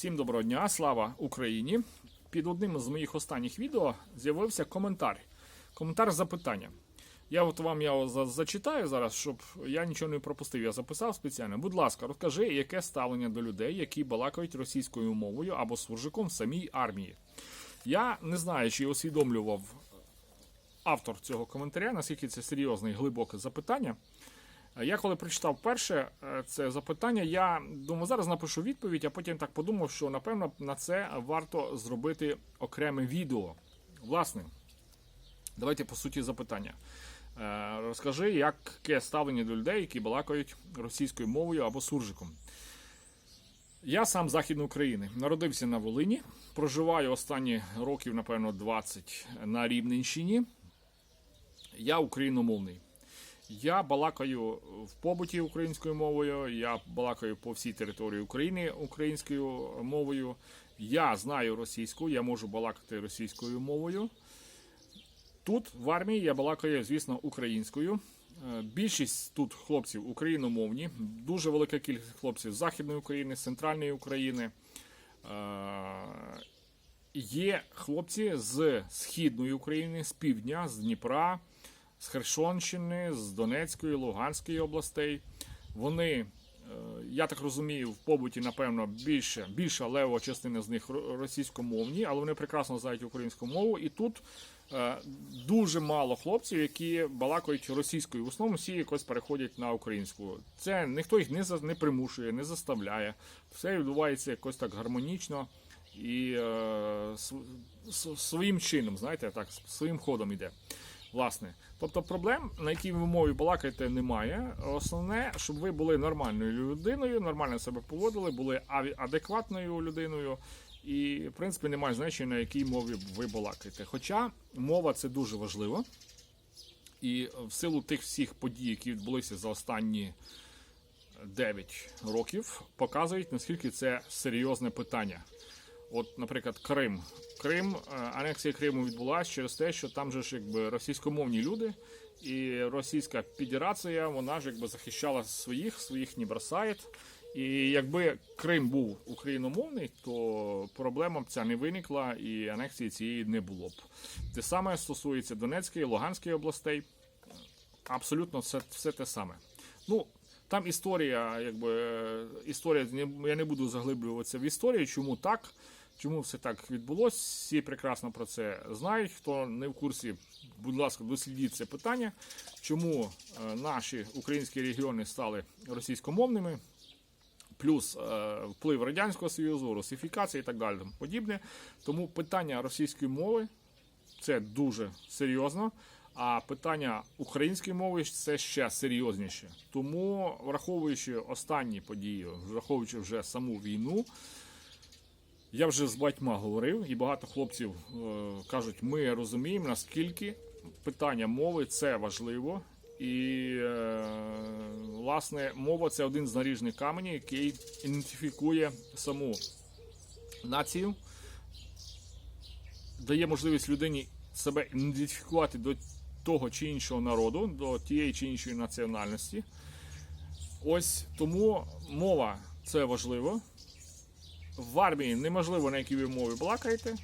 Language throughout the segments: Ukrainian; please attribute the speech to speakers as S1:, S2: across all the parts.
S1: Всім доброго дня, слава Україні! Під одним з моїх останніх відео з'явився коментар. Коментар запитання. Я от вам його зачитаю зараз, щоб я нічого не пропустив. Я записав спеціально. Будь ласка, розкажи, яке ставлення до людей, які балакають російською мовою або суржиком в самій армії. Я не знаю, чи усвідомлював автор цього коментаря, наскільки це серйозне і глибоке запитання. Я коли прочитав перше е, це запитання, я думаю, зараз напишу відповідь, а потім так подумав, що напевно на це варто зробити окреме відео. Власне, давайте по суті запитання. Е, Розкажи, яке ставлення до людей, які балакають російською мовою або суржиком. Я сам Західної України. Народився на Волині, проживаю останні років, напевно, 20 на Рівненщині. Я україномовний. Я балакаю в побуті українською мовою, я балакаю по всій території України українською мовою. Я знаю російську, я можу балакати російською мовою. Тут в армії я балакаю, звісно, українською. Е, Більшість тут хлопців україномовні, дуже велика кількість хлопців з Західної України, з центральної України. Е, Є хлопці з східної України, з півдня, з Дніпра, з Херсонщини, з Донецької, Луганської областей. Вони, е, я так розумію, в побуті, напевно, більше, більша левова частина з них російськомовні, але вони прекрасно знають українську мову. І тут е, дуже мало хлопців, які балакають російською. В основному всі якось переходять на українську. Це ніхто їх не, за- не примушує, не заставляє. Все відбувається якось так гармонічно і е, своїм чином, знаєте, так, своїм ходом іде. Власне, тобто проблем, на якій ви мові балакаєте, немає. Основне, щоб ви були нормальною людиною, нормально себе поводили, були адекватною людиною, і в принципі немає значення, на якій мові ви балакаєте. Хоча мова це дуже важливо, і в силу тих всіх подій, які відбулися за останні 9 років, показують наскільки це серйозне питання. От, наприклад, Крим. Крим, е, анексія Криму відбулася через те, що там же ж якби російськомовні люди, і Російська Федерація, вона ж якби захищала своїх, своїх не. І якби Крим був україномовний, то проблема б ця не виникла і анексії цієї не було б. Те саме стосується Донецької, Луганської областей. Абсолютно все, все те саме. Ну, там історія, якби е, історія, я не буду заглиблюватися в історію, чому так, чому все так відбулося. Всі прекрасно про це знають. Хто не в курсі, будь ласка, дослідіть це питання, чому е, наші українські регіони стали російськомовними. Плюс е, вплив Радянського Союзу, русифікація і так далі подібне. Тому питання російської мови це дуже серйозно. А питання української мови це ще серйозніше. Тому, враховуючи останні події, враховуючи вже саму війну, я вже з батьма говорив, і багато хлопців е, кажуть, ми розуміємо, наскільки питання мови це важливо. І, е, власне, мова це один з наріжних каменів, який ідентифікує саму націю, дає можливість людині себе ідентифікувати до того чи іншого народу, до тієї чи іншої національності. Ось тому мова це важливо. В армії неможливо на якій ви мові балакаєте.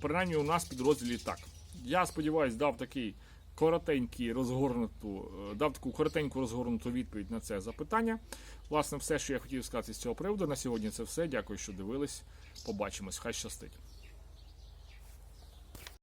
S1: Принаймні у нас підрозділі так. Я сподіваюся, дав такий коротенький розгорнуту, е, дав таку коротеньку розгорнуту відповідь на це запитання. Власне, все, що я хотів сказати з цього приводу. На сьогодні це все. Дякую, що дивились. Побачимось. Хай щастить.